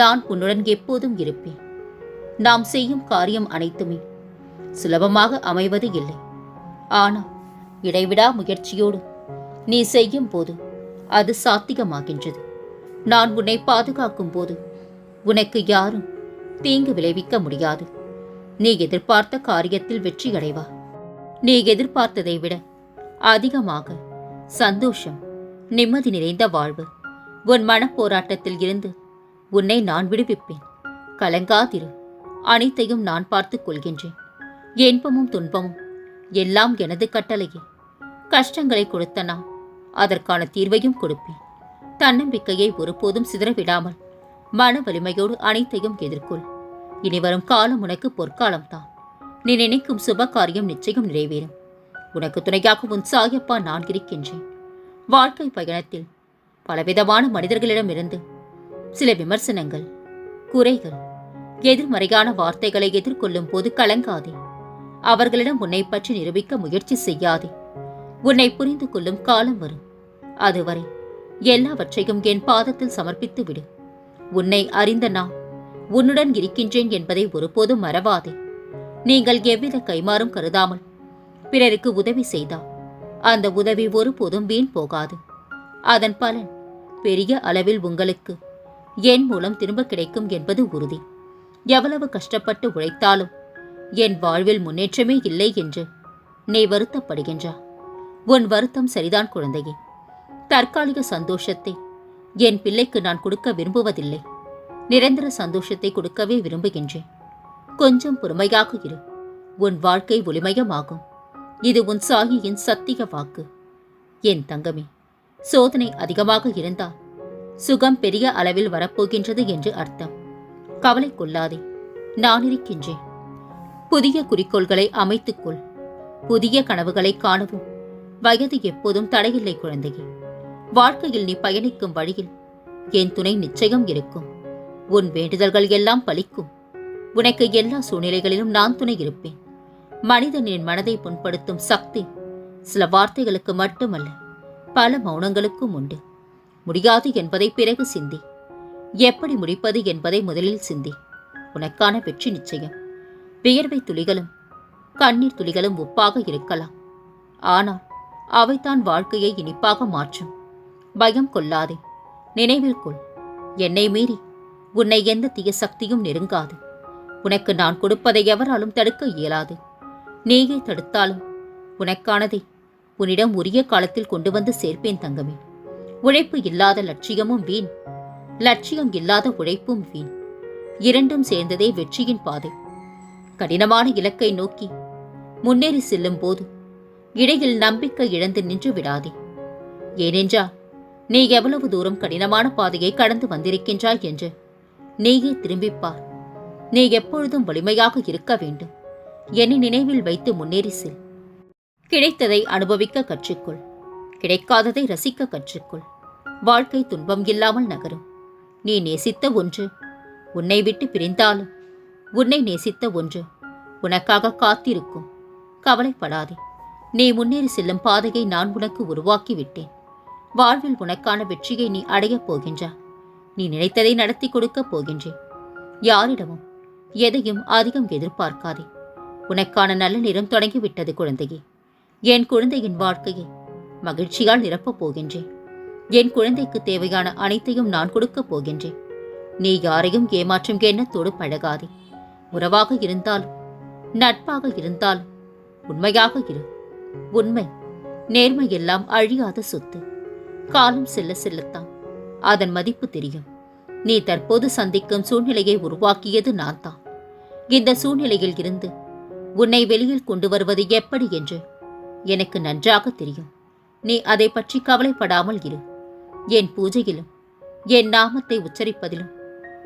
நான் உன்னுடன் எப்போதும் இருப்பேன். நாம் செய்யும் காரியம் அனைத்துமே சுலபமாக அமைவது இல்லை. ஆனால் இடைவிடா முயற்சியோடு நீ செய்யும் போது அது சாத்தியமாகின்றது. நான் உன்னை பாதுகாக்கும் போது உனக்கு யாரும் தீங்கு விளைவிக்க முடியாது. நீ எதிர்பார்த்த காரியத்தில் வெற்றி அடைவா. நீ எதிர்பார்த்ததை விட அதிகமாக சந்தோஷம் நிம்மதி நிறைந்த வாழ்வு உன் மனப்போராட்டத்தில் இருந்து உன்னை நான் விடுவிப்பேன். கலங்காதிரு. அனைத்தையும் நான் பார்த்துக் கொள்கின்றேன். இன்பமும் துன்பமும் எல்லாம் எனது கட்டளையே. கஷ்டங்களை கொடுத்த நான் அதற்கான தீர்வையும் கொடுப்பேன். தன்னம்பிக்கையை ஒருபோதும் சிதறவிடாமல் மன வலிமையோடு அனைத்தையும் எதிர்கொள். இனி வரும் காலம் உனக்கு பொற்காலம்தான். நீ நினைக்கும் சுப காரியம் நிச்சயம் நிறைவேறும். உனக்கு துணையாக உன் சாயப்பா நான் இருக்கின்றேன். வாழ்க்கை பயணத்தில் பலவிதமான மனிதர்களிடமிருந்து சில விமர்சனங்கள் குறைகள் எதிர்மறையான வார்த்தைகளை எதிர்கொள்ளும் போது கலங்காதே. அவர்களிடம் உன்னை பற்றி நிரூபிக்க முயற்சி செய்யாதே. உன்னை புரிந்து கொள்ளும் காலம் வரும். அதுவரை எல்லாவற்றையும் என் பாதத்தில் சமர்ப்பித்து விடு. உன்னை அறிந்த நான் உன்னுடன் இருக்கின்றேன் என்பதை ஒருபோதும் மறவாதே. நீங்கள் எவ்வித கைமாறும் கருதாமல் பிறருக்கு உதவி செய்தால் அந்த உதவி ஒருபோதும் வீண் போகாது. அதன் பலன் பெரிய அளவில் உங்களுக்கு என் மூலம் திரும்ப கிடைக்கும் என்பது உறுதி. எவ்வளவு கஷ்டப்பட்டு உழைத்தாலும் என் வாழ்வில் முன்னேற்றமே இல்லை என்று நீ வருத்தப்படுகின்றா. உன் வருத்தம் சரிதான் குழந்தையே. தற்காலிக சந்தோஷத்தை என் பிள்ளைக்கு நான் கொடுக்க விரும்புவதில்லை. நிரந்தர சந்தோஷத்தை கொடுக்கவே விரும்புகின்றேன். கொஞ்சம் பொறுமையாக இரு. உன் வாழ்க்கை ஒளிமயமாகும். இது உன் சாகியின் சத்திய வாக்கு. என் தங்கமே சோதனை அதிகமாக இருந்தால் சுகம் பெரிய அளவில் வரப்போகின்றது என்று அர்த்தம். கவலை கொள்ளாதே நான் இருக்கின்றேன். புதிய குறிக்கோள்களை அமைத்துக்கொள் புதிய கனவுகளை காணவும். வயது எப்போதும் தடையில்லை குழந்தையே. வாழ்க்கையில் நீ பயணிக்கும் வழியில் என் துணை நிச்சயம் இருக்கும். உன் வேண்டுதல்கள் எல்லாம் பலிக்கும். உனக்கு எல்லா சூழ்நிலைகளிலும் நான் துணை இருப்பேன். மனிதனின் மனதை புண்படுத்தும் சக்தி சில வார்த்தைகளுக்கு மட்டுமல்ல பல மௌனங்களுக்கும் உண்டு. முடியாது என்பதை பிறகு சிந்தி. எப்படி முடிப்பது என்பதை முதலில் சிந்தி. உனக்கான வெற்றி நிச்சயம். வியர்வை துளிகளும் கண்ணீர் துளிகளும் உப்பாக இருக்கலாம். ஆனால் அவைதான் வாழ்க்கையை இனிப்பாக மாற்றும். பயம் கொள்ளாதே. நினைவில் கொள். என்னை மீறி உன்னை எந்த தீய சக்தியும் நெருங்காது. உனக்கு நான் கொடுப்பதை எவராலும் தடுக்க இயலாது. நீயே தடுத்தாலும் உனக்கானதை உன்னிடம் உரிய காலத்தில் கொண்டு வந்து சேர்ப்பேன் தங்கமே. உழைப்பு இல்லாத லட்சியமும் வீண். லட்சியம் இல்லாத உழைப்பும் வீண். இரண்டும் சேர்ந்ததே வெற்றியின் பாதை. கடினமான இலக்கை நோக்கி முன்னேறி செல்லும் போது இடையில் நம்பிக்கை இழந்து நின்று விடாதே. ஏனென்றால் நீ எவ்வளவு தூரம் கடினமான பாதையை கடந்து வந்திருக்கின்றாய் என்று நீயே திரும்பிப் பார் நீ எப்பொழுதும் வலிமையாக இருக்க வேண்டும். என்னை நினைவில் வைத்து முன்னேறி செல். கிடைத்ததை அனுபவிக்க கற்றுக்கொள். கிடைக்காததை ரசிக்க கற்றுக்கொள். வாழ்க்கை துன்பம் இல்லாமல் நகரும். நீ நேசித்த ஒன்று உன்னை விட்டு பிரிந்தாலும் உன்னை நேசித்த ஒன்று உனக்காக காத்திருக்கும். கவலைப்படாதே. நீ முன்னேறி செல்லும் பாதையை நான் உனக்கு உருவாக்கி விட்டேன் வாழ்வில் உனக்கான வெற்றியை நீ அடையப் போகின்றாய் நீ நினைத்ததை நடத்தி கொடுக்கப் போகின்றேன். யாரிடமும் எதையும் அதிகம் எதிர்பார்க்காதே. உனக்கான நல்ல நிறம் தொடங்கிவிட்டது குழந்தையே. என் குழந்தையின் வாழ்க்கையை மகிழ்ச்சியால் நிரப்பப் போகின்றேன். என் குழந்தைக்கு தேவையான அனைத்தையும் நான் கொடுக்கப் போகின்றேன். நீ யாரையும் ஏமாற்றும் எண்ணத்தோடு பழகாதே. உறவாக இருந்தால் நட்பாக இருந்தால் உண்மையாக இரு. உண்மை நேர்மை எல்லாம் அழியாத சொத்து. காலம் செல்ல செல்லத்தான். அதன் மதிப்பு தெரியும். நீ தற்போது சந்திக்கும் சூழ்நிலையை உருவாக்கியது நான் தான் இந்த சூழ்நிலையில் இருந்து உன்னை வெளியில் கொண்டு வருவது எப்படி என்று எனக்கு நன்றாக தெரியும். நீ அதை பற்றி கவலைப்படாமல் இரு. என் பூஜையிலும் என் நாமத்தை உச்சரிப்பதிலும்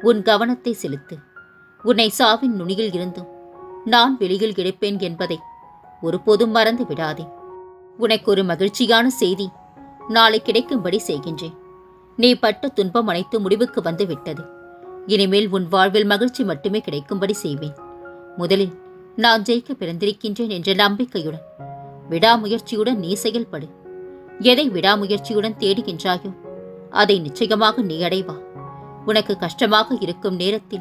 உன் கவனத்தை செலுத்து. உன்னை சாவின் நுனியில் இருந்தும் நான் வெளியில் கிடைப்பேன் என்பதை ஒருபோதும் மறந்து விடாதே. உனக்கு ஒரு மகிழ்ச்சியான செய்தி நாளை கிடைக்கும்படி செய்கின்றேன். நீ பட்ட துன்பம் அனைத்து முடிவுக்கு வந்து விட்டது இனிமேல் உன் வாழ்வில் மகிழ்ச்சி மட்டுமே கிடைக்கும்படி செய்வேன். முதலில் நான் ஜெயிக்க பிறந்திருக்கின்றேன் என்ற நம்பிக்கையுடன் விடாமுயற்சியுடன் நீ செயல்படு. எதை விடாமுயற்சியுடன் தேடுகின்றாயோ அதை நிச்சயமாக நீ அடைவா. உனக்கு கஷ்டமாக இருக்கும் நேரத்தில்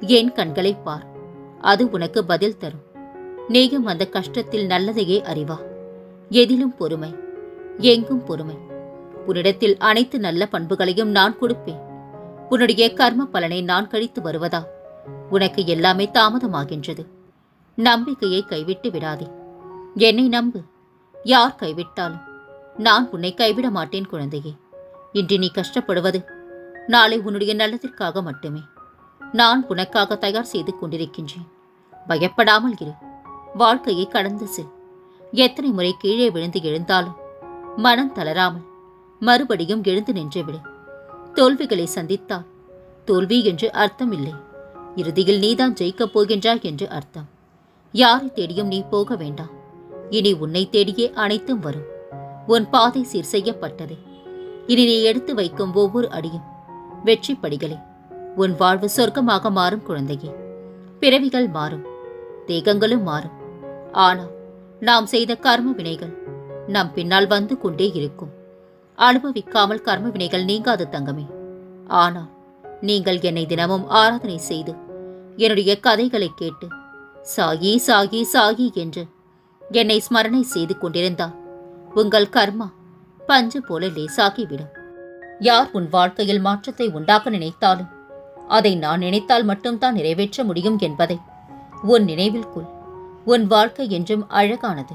என் கண்களை பார். அது உனக்கு பதில் தரும். நீயும் அந்த கஷ்டத்தில் நல்லதையே அறிவா. எதிலும் பொறுமை எங்கும் பொறுமை. உன்னிடத்தில் அனைத்து நல்ல பண்புகளையும் நான் கொடுப்பேன். உன்னுடைய கர்ம பலனை நான் கழித்து வருவதா? உனக்கு எல்லாமே தாமதமாகின்றது. நம்பிக்கையை கைவிட்டு விடாதே. என்னை நம்பு. யார் கைவிட்டாலும் நான் உன்னை கைவிட மாட்டேன் குழந்தையே. இன்று நீ கஷ்டப்படுவது. நாளை உன்னுடைய நல்லதிற்காக மட்டுமே. நான் உனக்காக தயார் செய்து கொண்டிருக்கின்றேன். பயப்படாமல் இரு. வாழ்க்கையை கடந்து செல். எத்தனை முறை கீழே விழுந்து எழுந்தாலும் மனம் தளராமல் மறுபடியும் எழுந்து நின்றுவிடு. தோல்விகளை சந்தித்தால் தோல்வி என்று அர்த்தம் இல்லை இறுதியில் நீதான் ஜெயிக்கப் போகின்றாய் என்று அர்த்தம். யாரை தேடியும் நீ போக வேண்டாம். இனி உன்னை தேடியே அனைத்தும் வரும். உன் பாதை சீர் செய்யப்பட்டது. இனி நீ எடுத்து வைக்கும் ஒவ்வொரு அடியும். வெற்றி படிகளே உன் வாழ்வு சொர்க்கமாக மாறும் குழந்தையே. பிறவிகள் மாறும் தேகங்களும் மாறும். ஆனால் நாம் செய்த கர்ம வினைகள் நம் பின்னால் வந்து கொண்டே இருக்கும். அனுபவிக்காமல் கர்ம வினைகள் நீங்காது தங்கமே. ஆனால் நீங்கள் என்னை தினமும் ஆராதனை செய்து என்னுடைய கதைகளை கேட்டு சாகி சாகி சாகி என்று என்னை ஸ்மரணை செய்து கொண்டிருந்தால் உங்கள் கர்மா பஞ்சு போல லேசாகிவிடும். யார் உன் வாழ்க்கையில் மாற்றத்தை உண்டாக்க நினைத்தாலும் அதை நான் நினைத்தால் மட்டும்தான் நிறைவேற்ற முடியும் என்பதை உன் நினைவில் கொள். உன் வாழ்க்கை என்றும் அழகானது.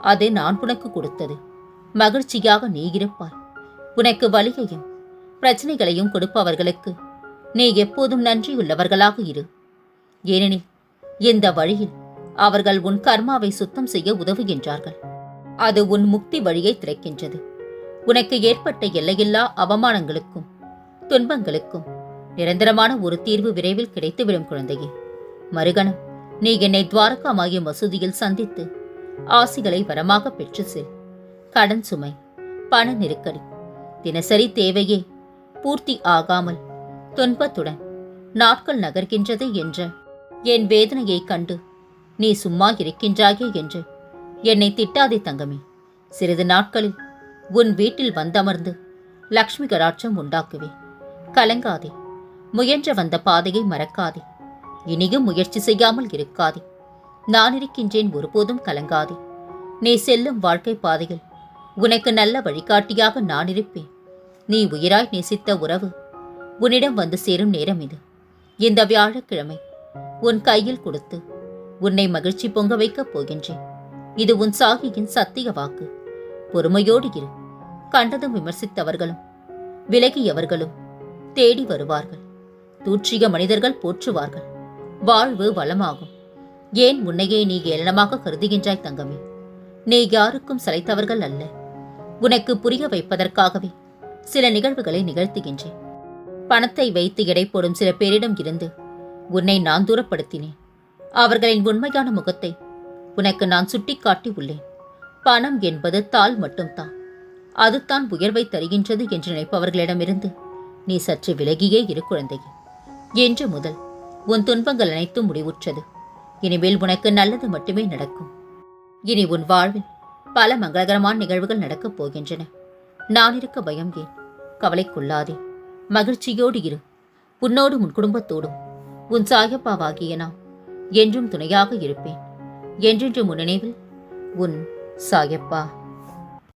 அது நான் உனக்கு கொடுத்தது. மகிழ்ச்சியாக நீ இருப்பாய். உனக்கு வலியையும் பிரச்சனைகளையும் கொடுப்பவர்களுக்கு நீ எப்போதும் நன்றியுள்ளவர்களாக இரு. ஏனெனில் இந்த வழியில் அவர்கள் உன் கர்மாவை சுத்தம் செய்ய உதவுகின்றார்கள். அது உன் முக்தி வழியை திறக்கின்றது. உனக்கு ஏற்பட்ட எல்லையில்லா அவமானங்களுக்கும் துன்பங்களுக்கும் நிரந்தரமான ஒரு தீர்வு விரைவில் கிடைத்துவிடும் குழந்தையே. மறுகணம் நீ என்னை துவாரகாமாகிய மசூதியில் சந்தித்து ஆசிகளை வரமாக பெற்று செல். கடன் சுமை பண நெருக்கடி தினசரி தேவையே பூர்த்தி ஆகாமல் துன்பத்துடன் நாட்கள் நகர்கின்றது என்ற என் வேதனையைக் கண்டு நீ சும்மா இருக்கின்றாயே என்று என்னை திட்டாதே தங்கமே. சிறிது நாட்களில் உன் வீட்டில் வந்தமர்ந்து லக்ஷ்மி கடாட்சம் உண்டாக்குவேன் கலங்காதே. முயன்ற வந்த பாதையை மறக்காதே. இனியும் முயற்சி செய்யாமல் இருக்காதே. நான் இருக்கின்றேன் ஒருபோதும் கலங்காதே. நீ செல்லும் வாழ்க்கை பாதையில் உனக்கு நல்ல வழிகாட்டியாக நான் இருப்பேன். நீ உயிராய் நேசித்த உறவு உன்னிடம் வந்து சேரும் நேரம் இது. இந்த வியாழக்கிழமை உன் கையில் கொடுத்து உன்னை மகிழ்ச்சி பொங்க வைக்கப் போகின்றேன். இது உன் சாகியின் சத்திய வாக்கு. பொறுமையோடு இரு. கண்டதும் விமர்சித்தவர்களும் விலகியவர்களும் தேடி வருவார்கள். தூற்றிய மனிதர்கள் போற்றுவார்கள். வாழ்வு வளமாகும். ஏன் உன்னையே நீ ஏளனமாக கருதுகின்றாய் தங்கமே? நீ யாருக்கும் சளைத்தவர்கள் அல்ல. உனக்கு புரிய வைப்பதற்காகவே சில நிகழ்வுகளை நிகழ்த்துகின்றேன். பணத்தை வைத்து எடை போடும் சில பேரிடம் இருந்து உன்னை நான் தூரப்படுத்தினேன். அவர்களின் உண்மையான முகத்தை உனக்கு நான் சுட்டிக்காட்டி உள்ளேன். பணம் என்பது தாள் மட்டும்தான். அதுதான் உயர்வை தருகின்றது என்று நினைப்பவர்களிடமிருந்து நீ சற்று விலகியே இரு குழந்தையே என்று முதல் உன் துன்பங்கள் அனைத்தும் முடிவுற்றது. இனிமேல் உனக்கு நல்லது மட்டுமே நடக்கும். இனி உன் வாழ்வில் பல மங்களகரமான நிகழ்வுகள் நடக்கப் போகின்றன. நான் இருக்க பயம் ஏன்? கவலைக்குள்ளாதே. மகிழ்ச்சியோடு இரு. உன்னோடு உன் குடும்பத்தோடும். உன் சாயப்பாவாகிய நான் என்றும் துணையாக இருப்பேன். என்றென்று முன் நினைவில் உன் சாயப்பா